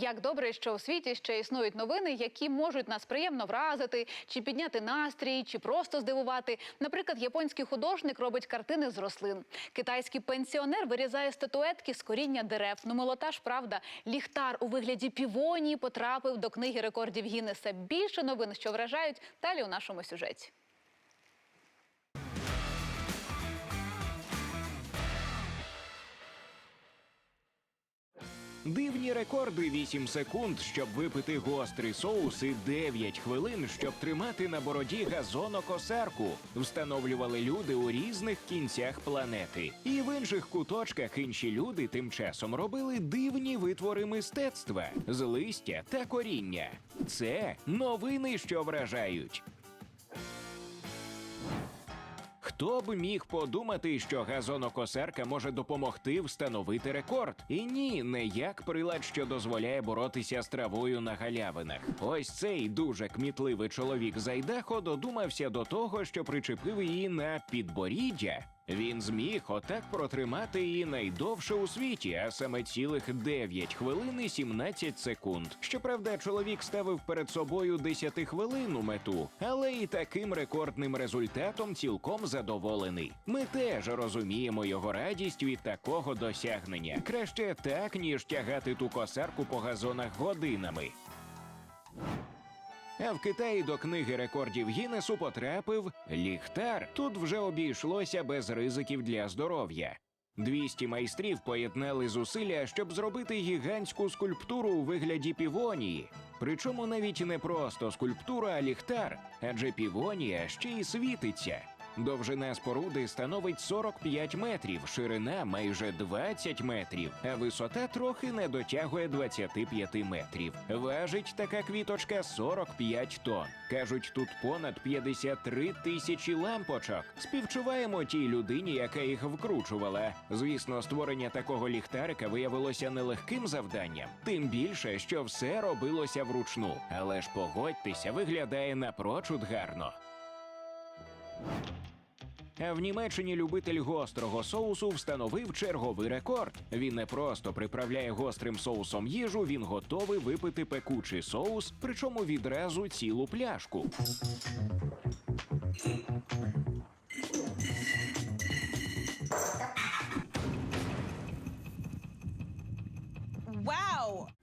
Як добре, що у світі ще існують новини, які можуть нас приємно вразити, чи підняти настрій, чи просто здивувати. Наприклад, японський художник робить картини з рослин. Китайський пенсіонер вирізає статуетки з коріння дерев. Ну, молота ж правда. Ліхтар у вигляді півонії потрапив до книги рекордів Гіннеса. Більше новин, що вражають, далі у нашому сюжеті. Дивні рекорди 8 секунд, щоб випити гострий соус, і 9 хвилин, щоб тримати на бороді газонокосарку. Встановлювали люди у різних кінцях планети. І в інших куточках інші люди тим часом робили дивні витвори мистецтва з листя та коріння. Це новини, що вражають. Хто б міг подумати, що газонокосарка може допомогти встановити рекорд? І ні, не як прилад, що дозволяє боротися з травою на галявинах. Ось цей дуже кмітливий чоловік Зайдахо додумався до того, що причепив її на підборіддя. Він зміг отак протримати її найдовше у світі, а саме цілих 9 хвилин і 17 секунд. Щоправда, чоловік ставив перед собою 10-хвилинну мету, але і таким рекордним результатом цілком задоволений. Ми теж розуміємо його радість від такого досягнення. Краще так, ніж тягати ту косарку по газонах годинами. А в Китаї до книги рекордів Гіннесу потрапив ліхтар. Тут вже обійшлося без ризиків для здоров'я. 200 майстрів поєднали зусилля, щоб зробити гігантську скульптуру у вигляді півонії. Причому навіть не просто скульптура, а ліхтар, адже півонія ще й світиться. Довжина споруди становить 45 метрів, ширина майже 20 метрів, а висота трохи не дотягує 25 метрів. Важить така квіточка 45 тонн. Кажуть, тут понад 53 тисячі лампочок. Співчуваємо тій людині, яка їх вкручувала. Звісно, створення такого ліхтарика виявилося нелегким завданням, тим більше, що все робилося вручну. Але ж погодьтеся, виглядає напрочуд гарно. А в Німеччині любитель гострого соусу встановив черговий рекорд. Він не просто приправляє гострим соусом їжу, він готовий випити пекучий соус, причому відразу цілу пляшку.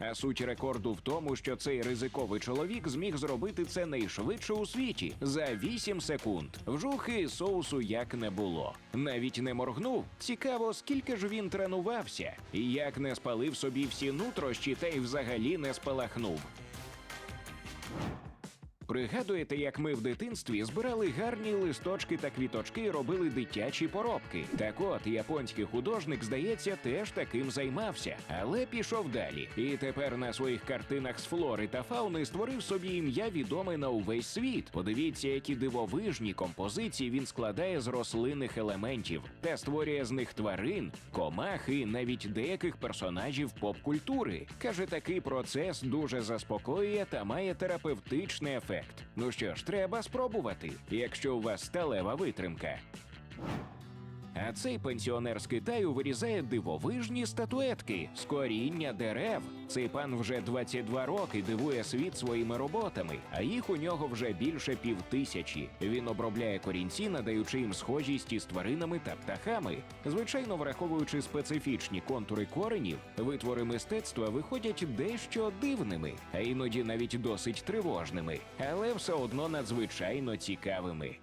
А суть рекорду в тому, що цей ризиковий чоловік зміг зробити це найшвидше у світі за 8 секунд. Вжухи соусу як не було. Навіть не моргнув. Цікаво, скільки ж він тренувався, і як не спалив собі всі нутрощі, та й взагалі не спалахнув. Пригадуєте, як ми в дитинстві збирали гарні листочки та квіточки і робили дитячі поробки? Так от японський художник, здається, теж таким займався, але пішов далі. І тепер на своїх картинах з флори та фауни створив собі ім'я відоме на увесь світ. Подивіться, які дивовижні композиції він складає з рослинних елементів та створює з них тварин, комах і навіть деяких персонажів поп-культури. Каже, такий процес дуже заспокоює та має терапевтичний ефект. Ну що ж, треба спробувати, якщо у вас сталева витримка. А цей пенсіонер з Китаю вирізає дивовижні статуетки з коріння дерев. Цей пан вже 22 роки дивує світ своїми роботами, а їх у нього вже більше півтисячі. Він обробляє корінці, надаючи їм схожість із тваринами та птахами. Звичайно, враховуючи специфічні контури коренів, витвори мистецтва виходять дещо дивними, а іноді навіть досить тривожними, але все одно надзвичайно цікавими.